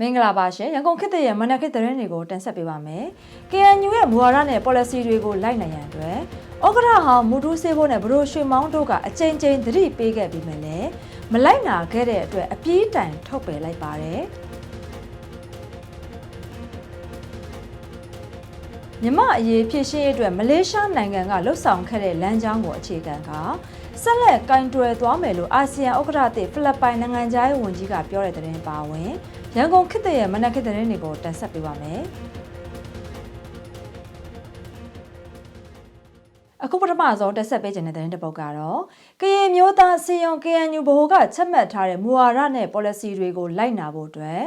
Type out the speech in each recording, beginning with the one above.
မင်္ဂလာပါရှင်ရန်ကုန်ခေတ်သစ်ရဲ့မနက်ခေတ်သတင်းတွေကိုတင်ဆက်ပေးပါမယ်။ KNU ရဲ့မူဝါဒနဲ့ policy တွေကိုလိုက်နိုင်ရန်အတွက်ဩက္ခရာဟောင်းမူတူးစေးဖို့နဲ့ဘရိုရွှေမောင်းတို့ကအကြိမ်ကြိမ်သတိပေးခဲ့ပြီးမှလည်းမလိုက်နာခဲ့တဲ့အတွက်အပြေးတိုင်ထုတ်ပယ်လိုက်ပါတယ်။မြမအရေးဖြစ်ရှင်းရေးအတွက်မလေးရှားနိုင်ငံကလှုပ်ဆောင်ခဲ့တဲ့လမ်းကြောင်းကိုအခြေခံကဆက်လက်ကင်တွယ်သွားမယ်လို့အာဆီယံဥက္ကဋ္ဌသစ်ဖိလစ်ပိုင်နိုင်ငံသားရေးဝန်ကြီးကပြောတဲ့သတင်းပါဝင် ရန်ကုန်ခေတ်သစ်ရဲ့မနက်ခေတ်သတင်းတွေကိုတင်ဆက်ပေးပါမယ်။အခုပထမဆုံးတက်ဆက်ပေးခြင်းတဲ့သတင်းတစ်ပုဒ်ကတော့ကရင်မျိုးသားစီယုံ KNU ဘိုကချက်မှတ်ထားတဲ့မူဝါဒနဲ့ policy တွေကိုလိုက်နာဖို့အတွက်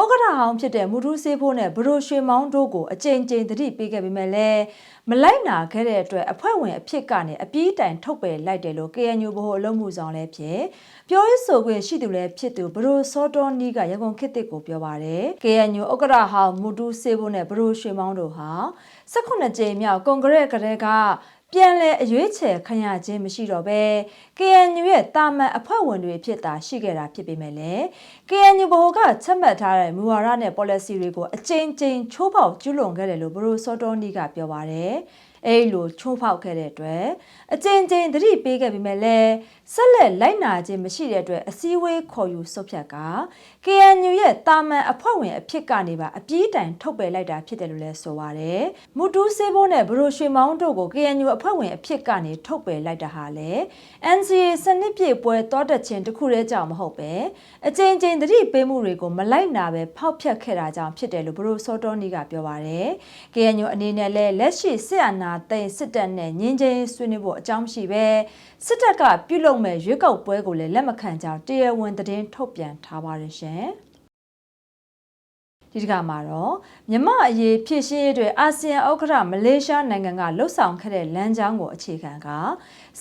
ဥက္ကဋ္ဌဟောင်းဖြစ်တဲ့မူထူးစေးဖို့နဲ့ဘရိုရွှေမောင်းတို့ကိုအကြိမ်ကြိမ်သတိပေးခဲ့ပေမဲ့လည်းမလိုက်နာခဲ့တဲ့အတွက်အဖွဲ့ဝင်အဖြစ်ကနေအပြေးတိုင်ထုတ်ပယ်လိုက်တယ်လို့ KNU ဘိုအလုံးမှုဆောင်လည်းဖြစ်ပြောရေးဆိုခွင့်ရှိသူလည်းဖြစ်သူဘရိုစောတော်နီးကရန်ကုန်ခေတ်တစ်ကိုပြောပါတယ် KNU ဥက္ကဋ္ဌဟောင်းမူထူးစေးဖို့နဲ့ဘရိုရွှေမောင်းတို့ဟာ18ကြိမ်မြောက်ကွန်ဂရက်ကလေးက ပြန်လည်အရွေးချယ်ခံရခြင်းမရှိတော့ဘဲ KNU ရဲ့တာမန်အဖွဲ့ဝင်တွေဖြစ်တာရှိခဲ့တာဖြစ်ပေမဲ့လည်း KNU ဘိုကချက်မှတ်ထားတဲ့မူဝါဒနဲ့ policy တွေကိုအကြိမ်ကြိမ်ချိုးဖောက်ကျူးလွန်ခဲ့တယ်လို့ဘရိုစောတော်နီကပြောပါတယ်။ အဲဒီလိုချိုးဖောက်ခဲ့တဲ့အတွက်အကြိမ်ကြိမ်သတိပေးခဲ့ပေမဲ့လည်းဆက်လက်လိုက်နာခြင်းမရှိတဲ့အတွက်အစည်းအဝေးခေါ်ယူဆုတ်ဖြတ်က KNU ရဲ့တာမန်အဖွဲ့ဝင်အဖြစ်ကနေပါအပြေးတိုင်ထုတ်ပယ်လိုက်တာဖြစ်တယ်လို့လည်းဆိုပါတယ်။မူတူးစေးဖို့နဲ့ဘရိုရွှေမောင်းတို့ကို KNU အဖွဲ့ဝင်အဖြစ်ကနေထုတ်ပယ်လိုက်တာဟာလေ NCA စနစ်ပြည့်ပွဲတောတက်ခြင်းတစ်ခုတည်းကြောင့်မဟုတ်ပဲအကြိမ်ကြိမ်သတိပေးမှုတွေကိုမလိုက်နာပဲဖောက်ဖျက်ခဲ့တာကြောင့်ဖြစ်တယ်လို့ဘရိုစောတော်နီကပြောပါတယ်။ KNU အနေနဲ့လည်းလက်ရှိစစ်အာဏာသိမ်းစစ်တပ်နဲ့ငင်းချင်းဆွေးနွေးဖို့အကြောင်းမရှိပဲစစ်တပ်ကပြုလုပ်မဲ့ရွေးကောက်ပွဲကိုလည်းလက်မခံကြောင်းတရားဝင်သတင်းထုတ်ပြန်ထားပါတယ်ရှင်။ဒီတကမှာတော့မြမအရေးဖြစ်ရှင်းရေးအတွက်အာဆီယံဥက္ကဋ္ဌမလေးရှားနိုင်ငံကလှုပ်ဆောင်ခဲ့တဲ့လမ်းကြောင်းကိုအခြေခံက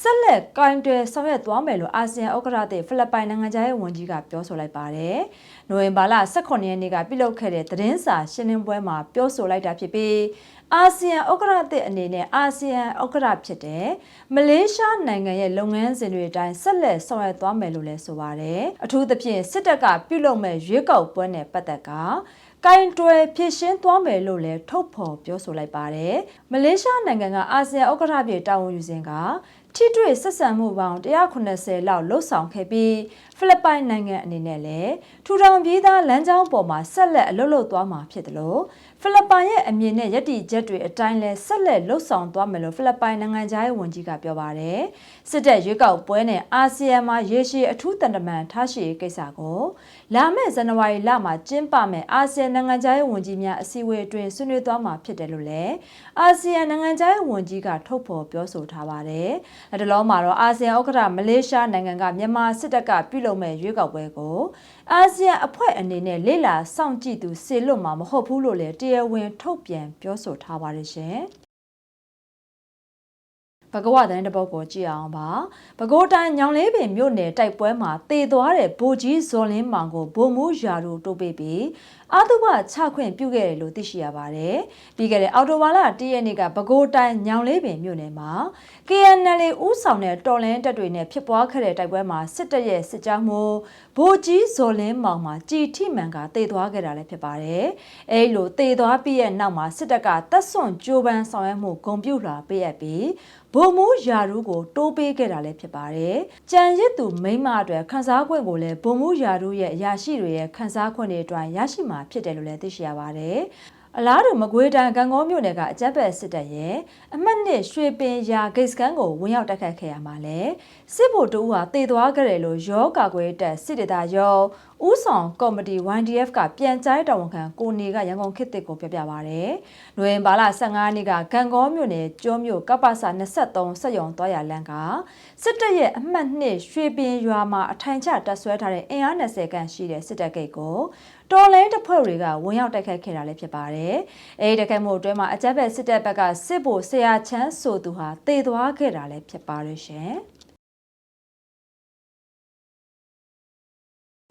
ဆက်လက်ကင်တွယ်ဆောင်ရွက်သွားမယ်လို့အာဆီယံဥက္ကဋ္ဌတဲ့ဖိလစ်ပိုင်နိုင်ငံသားရဲ့ဝန်ကြီးကပြောဆိုလိုက်ပါတယ်။နိုဝင်ဘာလ18ရက်နေ့ကပြုလုပ်ခဲ့တဲ့သတင်းစာရှင်းလင်းပွဲမှာပြောဆိုလိုက်တာဖြစ်ပြီး အာဆီယံဥက္ကဋ္ဌသစ်အနေနဲ့အာဆီယံဥက္ကဋ္ဌဖြစ်တဲ့မလေးရှားနိုင်ငံရဲ့လုပ်ငန်းစဉ်တွေအတိုင်းဆက်လက်ဆောင်ရွက်သွားမယ်လို့လည်းဆိုပါတယ်။အထူးသဖြင့်စစ်တပ်ကပြုလုပ်မဲ့ရွေးကောက်ပွဲနဲ့ပတ်သက်ကကင်တွယ်ဖြစ်ရှင်းသွားမယ်လို့လည်းထုတ်ဖော်ပြောဆိုလိုက်ပါတယ်။မလေးရှားနိုင်ငံကအာဆီယံဥက္ကဋ္ဌပြည်တာဝန်ယူစဉ်ကထိတွေ့ဆက်ဆံမှုပေါင်း190လောက်လှုပ်ဆောင်ခဲ့ပြီးဖိလစ်ပိုင်နိုင်ငံအနေနဲ့လည်းထူထောင်ပြည်သားလမ်းကြောင်းပေါ်မှာဆက်လက်အလုပ်လုပ်သွားမှာဖြစ်တယ်လို့ဖိလစ်ပိုင်ရဲ့အမြင်နဲ့ယက်တီချက်တွေအတိုင်းလဲဆက်လက်လှုပ်ဆောင်သွားမယ်လို့ဖိလစ်ပိုင်နိုင်ငံသားရေးဝန်ကြီးကပြောပါတယ်စစ်တပ်ရွေးကောက်ပွဲနဲ့အာဆီယံမှာရေရှည်အထူးတန်တမန်ထားရှိရေးကိစ္စကိုလာမယ့်ဇန်နဝါရီလမှာကျင်းပမယ်အာဆီယံနိုင်ငံသားရေးဝန်ကြီးများအစည်းအဝေးအတွင်းဆွေးနွေးသွားမှာဖြစ်တယ်လို့လည်းအာဆီယံနိုင်ငံသားရေးဝန်ကြီးကထုတ်ဖော်ပြောဆိုထားပါတယ်။ဒါတလုံးမှာတော့အာဆီယံဥက္ကဋ္ဌမလေးရှားနိုင်ငံကမြန်မာစစ်တပ်ကပြုလုပ်မဲ့ရွေးကောက်ပွဲကိုအာဆီယံအဖွဲ့အနေနဲ့လေ့လာစောင့်ကြည့်သူစေလွတ်မှာမဟုတ်ဘူးလို့လည်းတရားဝင်ထုတ်ပြန်ပြောဆိုထားပါတယ်ရှင်။ဘဂဝတန်တပုတ်ကိုကြည့်အောင်ပါ။ဘကိုးတိုင်းညောင်လေးပင်မြို့နယ်တိုက်ပွဲမှာတေသွားတဲ့ဗိုလ်ကြီးဇော်လင်းမောင်ကိုဗိုလ်မှူးရာတို့တိုးပေးပြီးအာတုဘချခွင့်ပြုခဲ့တယ်လို့သိရှိရပါတယ်။ပြီးခဲ့တဲ့အော်တိုဘာလ၁ရက်နေ့ကပဲခူးတိုင်းညောင်လေးပင်မြို့နယ်မှာ KNL ဦးဆောင်တဲ့တော်လန်တပ်တွေနဲ့ဖြစ်ပွားခဲ့တဲ့တိုက်ပွဲမှာစစ်တပ်ရဲ့စစ်ကြောင်းမှုဗိုလ်ကြီးဇော်လင်းမောင်မှာကြည်ထိမှန်ကတေသွားခဲ့တာလည်းဖြစ်ပါတယ်။အဲလိုတေသွားပြီးရဲ့နောက်မှာစစ်တပ်ကတပ်ဆွန့်ကြိုးပမ်းဆောင်ရွက်မှုဂုံပြုလာပေးရပြီးဗိုလ်မှူးယာရူးကိုတိုးပေးခဲ့တာလည်းဖြစ်ပါတယ်။ကြံရစ်သူမိမအတွက်ခန်းစားခွင့်ကိုလည်းဗိုလ်မှူးယာရူးရဲ့အရာရှိတွေရဲ့ခန်းစားခွင့်တွေအတွက်ရရှိမှာဖြစ်တယ်လို့လည်းသိရှိရပါတယ်။အလားတူမကွေးတိုင်းကံကောမြို့နယ်ကအကြက်ပတ်စစ်တပ်ရဲ့အမှတ်နှစ်ရွှေပင်ရာဂိတ်စကန်ကိုဝင်ရောက်တိုက်ခတ်ခဲ့ရမှာလဲစစ်ဗိုလ်တူဟာတည်သွားကြတယ်လို့ရောကာကွယ်တပ်စစ်ဒေသရောဥဆောင်ကော်မတီ YDF ကပြန်ကြားတာဝန်ခံကိုနေကရန်ကုန်ခေတ်တစ်ကိုပြပြပါဗျ။နိုဝင်ဘာလ15ရက်နေ့ကကံကောမြို့နယ်ကျောမြို့ကပ္ပစာ23စက်ယုံသွားရလန်းကစစ်တပ်ရဲ့အမှတ်နှစ်ရွှေပင်ရွာမှာအထိုင်ချတပ်ဆွဲထားတဲ့အင်အား20ခန့်ရှိတဲ့စစ်တပ်ဂိတ်ကိုတော်လိုင်းတပ်ဖွဲ့တွေကဝင်ရောက်တိုက်ခိုက်ခဲ့တာလည်းဖြစ်ပါတယ်။အဲဒီတိုက်ခိုက်မှုအတွင်းမှာအကြမ်းဖက်စစ်တပ်ဘက်ကစစ်ဗိုလ်ဆရာချမ်းဆိုသူဟာတေသွားခဲ့တာလည်းဖြစ်ပါတယ်ရှင်။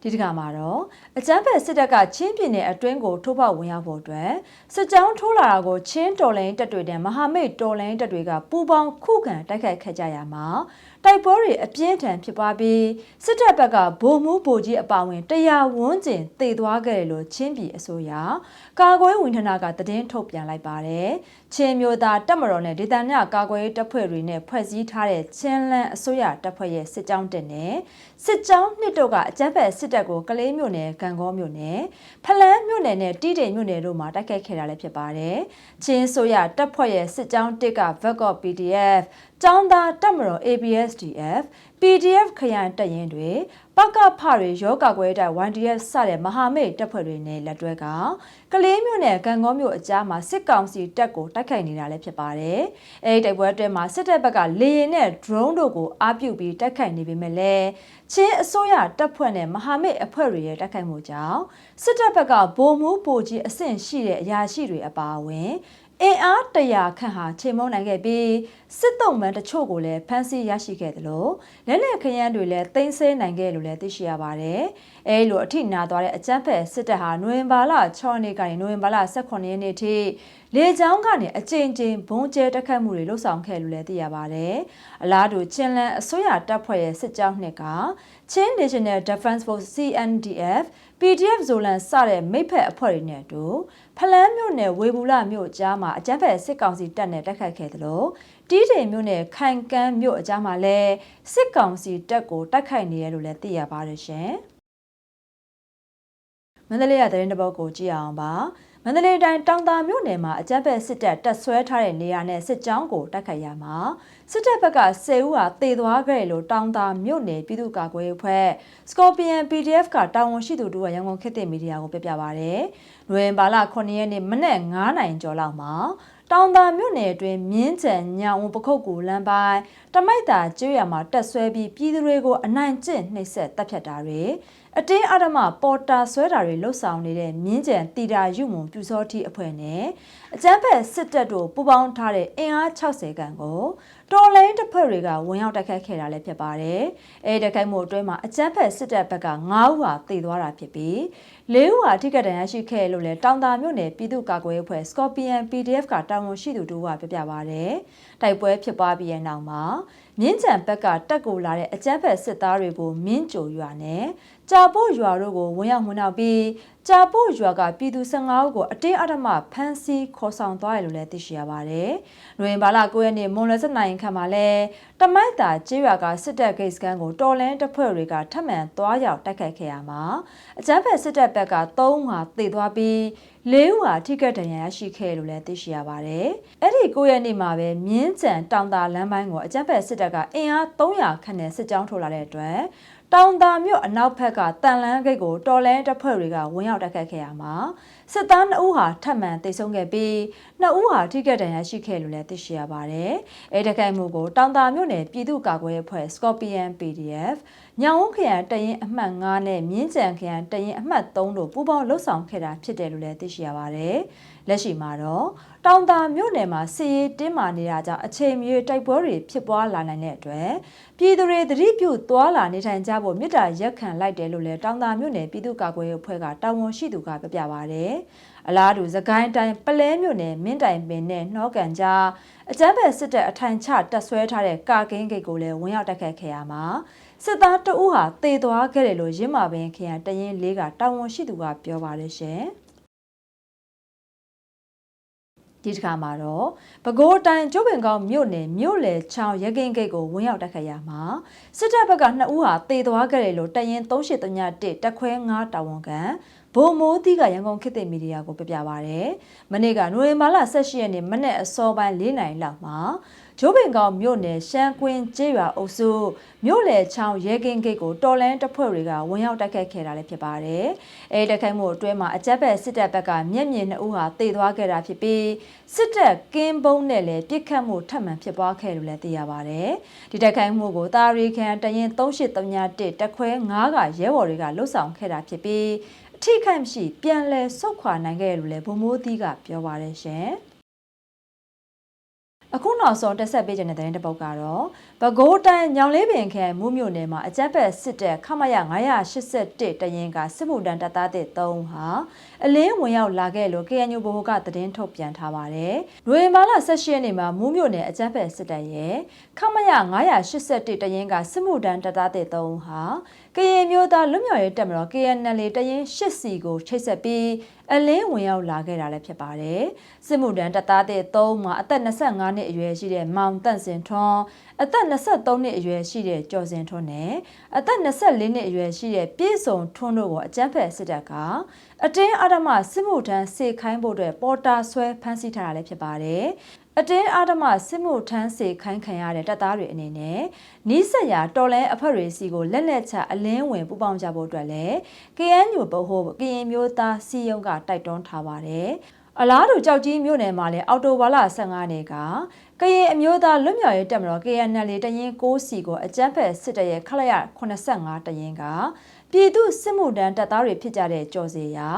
ဒီတစ်ခါမှာတော့အကြမ်းဖက်စစ်တပ်ကချင်းပြည်နယ်အတွင်းကိုထိုးဖောက်ဝင်ရောက်ဖို့အတွက်စစ်ကြောင်းထိုးလာတာကိုချင်းတော်လိုင်းတပ်တွေနဲ့မဟာမိတ်တော်လိုင်းတပ်တွေကပူးပေါင်းခုခံတိုက်ခိုက်ခဲ့ကြရမှာတိုက်ပွဲတွေအပြင်းထန်ဖြစ်ပွားပြီးစစ်တပ်ဘက်ကဗိုလ်မှူးဗိုလ်ကြီးအပါအဝင်တရားဝန်းကျင်တည်သွားခဲ့တယ်လို့ချင်းပြည်အစိုးရကာကွယ်ဝင်ထနာကသတင်းထုတ်ပြန်လိုက်ပါတယ်ချင်းမျိုးသားတပ်မတော်နဲ့ဒေသနာကာကွယ်ရေးတပ်ဖွဲ့တွေနဲ့ဖွဲ့စည်းထားတဲ့ချင်းလန်းအစိုးရတပ်ဖွဲ့ရဲ့စစ်ကြောင်းတက်နဲ့စစ်ကြောင်းနှစ်တို့ကအကြမ်းဖက်စစ်တပ်ကိုကလေးမြို့နယ်ကံကောမြို့နယ်ဖလန်းမြို့နယ်နဲ့တီးတိမ်မြို့နယ်တို့မှာတိုက်ခိုက်ခဲ့တာလည်းဖြစ်ပါတယ်ချင်းဆိုရတပ်ဖွဲ့ရဲ့စစ်ကြောင်းတစ်က Vector PDF ကျောင်းသားတပ်မတော် ABSDF PDF ခရိုင်တပ်ရင်းတွေ ပကဖတွေရောဂါကွဲတဲ့ YDF စတဲ့မဟာမိတ်တပ်ဖွဲ့တွေနဲ့လက်တွဲကကလေးမြို့နယ်ကံကောမြို့အကြားမှာစစ်ကောင်စီတပ်ကိုတိုက်ခိုက်နေတာလည်းဖြစ်ပါတယ်။အဲဒီတိုက်ပွဲအတွင်းမှာစစ်တပ်ဘက်ကလေရင်နဲ့ drone တို့ကိုအားပြုပြီးတိုက်ခိုက်နေပေမဲ့လည်းချင်းအစိုးရတပ်ဖွဲ့နဲ့မဟာမိတ်အဖွဲ့တွေရဲ့တိုက်ခိုက်မှုကြောင့်စစ်တပ်ဘက်ကဗိုလ်မှူးဗိုလ်ကြီးအဆင့်ရှိတဲ့အရာရှိတွေအပါအဝင် အင်အားတရာခန့်ဟာချိန်မုံနိုင်ခဲ့ပြီးစစ်တုံးမှန်တချို့ကိုလည်းဖမ်းဆီးရရှိခဲ့တယ်လို့လက်လက်ခရမ်းတွေလည်းတင်ဆဲနိုင်ခဲ့လို့လည်းသိရှိရပါတယ်။အဲလိုအထိနာသွားတဲ့အကြမ်းဖက်စစ်တပ်ဟာနိုဝင်ဘာလ6ရက်နေ့ကနေနိုဝင်ဘာလ18ရက်နေ့ထိလေကြောင်းကနေအကြိမ်ကြိမ်ဘုံကျဲတက်ခတ်မှုတွေလှုပ်ဆောင်ခဲ့လို့လည်းသိရပါတယ်။အလားတူချင်းလန်အစိုးရတပ်ဖွဲ့ရဲ့စစ်ကြောင်းနှစ်ကချင်း National Defense Force CNDF PDF ဇိုလန်စတဲ့မိဖက်အဖွဲ့တွေနဲ့အတူဖလန်းမြို့နယ်ဝေဘူးလမြို့ကြားမှာအကြမ်းဖက်စစ်ကောင်စီတပ်နဲ့တိုက်ခိုက်ခဲ့တယ်လို့တီးတိမ်မြို့နယ်ခိုင်ကန်းမြို့အကြားမှာလည်းစစ်ကောင်စီတပ်ကိုတိုက်ခိုက်နေရလို့လည်းသိရပါတယ်ရှင်။မန္တလေးရတဲ့တဲ့ဘောက်ကိုကြည့်အောင်ပါ မန္တလေးတိုင်းတောင်သာမြို့နယ်မှာအကြမ်းဖက်စစ်တပ်တပ်ဆွဲထားတဲ့နေရာနဲ့စစ်ကြောင်းကိုတိုက်ခိုက်ရမှာစစ်တပ်ဘက်က10ဦးဟာတေသွားခဲ့တယ်လို့တောင်သာမြို့နယ်ပြည်သူ့ကာကွယ်ရေးအဖွဲ့ Scorpion PDF ကတာဝန်ရှိသူတို့ကရန်ကုန်ခေတ်သစ်မီဒီယာကိုပြပြပါဗျ။နိုဝင်ဘာလ9ရက်နေ့မနက်9နိုင်ကျော်လောက်မှာတောင်သာမြို့နယ်အတွင်းမြင်းကျန်ညောင်ဦးပခုတ်ကူလမ်းပိုင်းတမိုက်တာကျွရမှာတက်ဆွဲပြီးပြည်သူတွေကိုအနိုင်ကျင့်နှိပ်စက်တပ်ဖြတ်တာတွေ အတင်းအဓမ္မပေါ်တာဆွဲတာတွေလှုပ်ဆောင်နေတဲ့မြင်းကျန်တီတာယူမွန်ပြူစောတိအဖွဲ့နဲ့အကြမ်းဖက်စစ်တပ်တို့ပူးပေါင်းထားတဲ့အင်အား60ခန့်ကိုတော်လိုင်းတပ်ဖွဲ့တွေကဝင်ရောက်တိုက်ခိုက်ခဲ့တာလည်းဖြစ်ပါတယ်။အဲဒီတိုက်ခိုက်မှုအတွင်းမှာအကြမ်းဖက်စစ်တပ်ဘက်က9ဦးဟာသေသွားတာဖြစ်ပြီး၄ဦးဟာထိခိုက်ဒဏ်ရာရှိခဲ့လို့လည်းတောင်တာမြို့နယ်ပြည်သူ့ကာကွယ်ရေးအဖွဲ့ Scorpion PDF ကတာဝန်ရှိသူတို့ကပြပြပါတယ်။တိုက်ပွဲဖြစ်ပွားပြီးတဲ့နောက်မှာမြင်းကြံဘက်ကတက်ကိုလာတဲ့အကြမ်းဖက်စစ်သားတွေကိုမြင်းကြိုရွာနဲ့ကြာပို့ရွာတို့ကိုဝင်ရောက်ဝင်နောက်ပြီးကြာပို့ရွာကပြည်သူ15ဦးကိုအတင်းအဓမ္မဖမ်းဆီးခေါ်ဆောင်သွားတယ်လို့လည်းသိရှိရပါတယ်။နိုဝင်ဘာလ9ရက်နေ့မွန်လစနိုင်ခန့်မှာလဲတမိုက်တာကျေးရွာကစစ်တပ်ဂိတ်စခန်းကိုတော်လန်းတပ်ဖွဲ့တွေကထပ်မံသွားရောက်တိုက်ခိုက်ခဲ့ရမှာအကြမ်းဖက်စစ်တပ်ဘက်က3ဦးဟာသေသွားပြီးလေးဦးဟာထိခိုက်ဒဏ်ရာရရှိခဲ့လို့လည်းသိရှိရပါတယ်။အဲ့ဒီ9ရက်နေ့မှာပဲမြင်းကြံတောင်တာလမ်းပိုင်းကိုအကြမ်းဖက်စစ်တပ်ကအင်အား300ခန့်နဲ့စစ်ကြောင်းထိုးလာတဲ့အတွက် တောင်တာမြို့အနောက်ဘက်ကတန်လန်းဂိတ်ကိုတော်လန်းတပ်ဖွဲ့တွေကဝင်ရောက်တိုက်ခတ်ခဲ့ရမှာစစ်သား2ဦးဟာထပ်မံတိတ်ဆုံးခဲ့ပြီး2ဦးဟာထိခိုက်ဒဏ်ရာရှိခဲ့လို့လည်းသိရှိရပါတယ်။အဲတိုက်ခိုက်မှုကိုတောင်တာမြို့နယ်ပြည်သူ့ကာကွယ်ရေးအဖွဲ့ Scorpion PDF ညောင်ဝခရိုင်တရင်အမှတ်9နဲ့မြင်းကြံခရိုင်တရင်အမှတ်3တို့ပူးပေါင်းလှုပ်ဆောင်ခဲ့တာဖြစ်တယ်လို့လည်းသိရှိရပါတယ်။ လက်ရှိမှာတော့တောင်တာမြို့နယ်မှာစီရေးတင်းမာနေတာကြောင့်အချိန်မြေတိုက်ပွဲတွေဖြစ်ပွားလာနိုင်တဲ့အတွက်ပြည်သူတွေသတိပြုသွားလာနေထိုင်ကြဖို့မြစ်တာရက်ခံလိုက်တယ်လို့လည်းတောင်တာမြို့နယ်ပြည်သူ့ကာကွယ်ရေးအဖွဲ့ကတာဝန်ရှိသူကပြပြပါဗျ။အလားတူသကိုင်းတိုင်းပလဲမြို့နယ်မင်းတိုင်ပင်နဲ့နှောကန်ကြားအကြမ်းဖက်စစ်တပ်အထိုင်ချတပ်ဆွဲထားတဲ့ကာကင်းဂိတ်ကိုလည်းဝင်ရောက်တိုက်ခတ်ခဲ့ရမှာစစ်သားတအုပ်ဟာတေသွားခဲ့တယ်လို့ရင်းမာပင်ခရိုင်တရင်လေးကတာဝန်ရှိသူကပြောပါတယ်ရှင်။ ဒီတစ်ခါမှာတော့ပဲခူးတိုင်းကျုပ်ပင်ကောင်းမြို့နယ်မြို့လေချောင်းရကင်းဂိတ်ကိုဝင်ရောက်တိုက်ခတ်ရမှာစစ်တပ်ဘက်က2ဦးဟာတေသွားခဲ့တယ်လို့တရင်3831တက်ခွဲ9တာဝန်ခံဘုံမိုးသီးကရန်ကုန်ခေတ်သစ်မီဒီယာကိုပြပြပါရယ်မနေ့ကနိုဝင်ဘာလ18ရက်နေ့မနေ့အစောပိုင်း၄နိုင်လောက်မှာ ဂျိုးပင်ကောင်မြို့နယ်ရှမ်းကွင်းကျေးရွာအုပ်စုမြို့လေချောင်းရဲကင်းဂိတ်ကိုတော်လန်တပ်ဖွဲ့တွေကဝင်ရောက်တိုက်ခတ်ခဲ့တာလည်းဖြစ်ပါတယ်။အဲဒီတိုက်ခိုက်မှုအတွင်းမှာအကြက်ဘက်စစ်တပ်ဘက်ကမျက်မြင်နှစ်ဦးဟာတေသွားခဲ့တာဖြစ်ပြီးစစ်တပ်ကင်းဘုံနဲ့လည်းပြစ်ခတ်မှုထပ်မံဖြစ်ပွားခဲ့လို့လည်းသိရပါတယ်။ဒီတိုက်ခိုက်မှုကိုတာရီခန်တရင်3831တက်ခွဲ9ကရဲဘော်တွေကလှုပ်ဆောင်ခဲ့တာဖြစ်ပြီးအထိခိုက်မရှိပြန်လည်ဆုတ်ခွာနိုင်ခဲ့လို့လည်းဗိုလ်မိုးသီးကပြောပါတယ်ရှင်။ အခုနောက်ဆုံးတက်ဆက်ပေးခြင်းတဲ့သတင်းတစ်ပုဒ်ကတော့ပဲခူးတိုင်းညောင်လေးပင်ခရိုင်မူးမြို့နယ်မှာအကြက်ဘက်စစ်တဲ့ခမရ981တရင်ကစစ်မှုတန်းတပ်သားတဲ့3ဦးဟာအလင်းဝင်ရောက်လာခဲ့လို့ KNU ဘိုဟိုကသတင်းထုတ်ပြန်ထားပါတယ်။လွေမာလာ18ရက်နေ့မှာမူးမြို့နယ်အကြက်ဘက်စစ်တပ်ရဲ့ခမရ981တရင်ကစစ်မှုတန်းတပ်သားတဲ့3ဦးဟာ ကရင်မျိုးသားလွတ်မြောက်ရေးတပ်မတော် KNL တရင်8စီကိုချိတ်ဆက်ပြီးအလင်းဝင်ရောက်လာခဲ့တာလည်းဖြစ်ပါတယ်။စစ်မှုတန်းတပ်သားတဲ့3မှာအသက်25နှစ်အရွယ်ရှိတဲ့မောင်တန့်စင်ထွန်းအသက်23နှစ်အရွယ်ရှိတဲ့ကျော်စင်ထွန်းနဲ့အသက်24နှစ်အရွယ်ရှိတဲ့ပြည့်စုံထွန်းတို့ကိုအကြမ်းဖက်စစ်တပ်ကအတင်းအဓမ္မစစ်မှုထမ်းစေခိုင်းဖို့အတွက်ပေါ်တာဆွဲဖမ်းဆီးထားတာလည်းဖြစ်ပါတယ်။ အတင်းအဓမ္မစစ်မှုထမ်းစေခိုင်းခံရတဲ့တပ်သားတွေအနေနဲ့နီးစက်ရာတော်လဲအဖွဲ့တွေစီကိုလက်လက်ချအလင်းဝင်ပူပေါင်းကြဖို့အတွက်လည်း KNU ဗဟိုကရင်မျိုးသားစီယုံကတိုက်တွန်းထားပါတယ်။အလားတူကြောက်ကြီးမြို့နယ်မှာလည်းအော်တိုဘာလ15ရက်ကကရင်အမျိုးသားလွတ်မြောက်ရေးတပ်မတော် KNL တရင်6စီကိုအကြမ်းဖက်စစ်တပ်ရဲ့ခလိုက်ရ85တရင်က ပြည်သူစစ်မှုတန်းတပ်သားတွေဖြစ်ကြတဲ့ကြော်စီယာ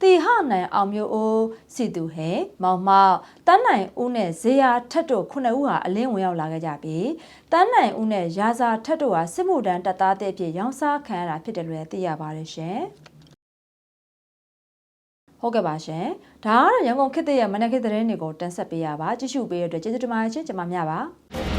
တီဟနိုင်အောင်မျိုးအိုးစီတူဟဲမောင်မောက်တန်းနိုင်ဦးနဲ့ဇေယျထက်တို့ခုနှစ်ဦးဟာအလင်းဝင်ရောက်လာခဲ့ကြပြီးတန်းနိုင်ဦးနဲ့ရာဇာထက်တို့ဟာစစ်မှုတန်းတပ်သားတဲ့အဖြစ်ရောင်းစားခံရတာဖြစ်တယ်လို့လည်းသိရပါတယ်ရှင်ဟုတ်ကဲ့ပါရှင်ဒါကတော့ရန်ကုန်ခေတ်သစ်ရဲ့မနက်ခေတ်သတင်းတွေကိုတင်ဆက်ပေးရပါကြည့်ရှုပေးရတဲ့အတွက်ကျေးဇူးတင်ပါတယ်ရှင်ကျွန်မများပါ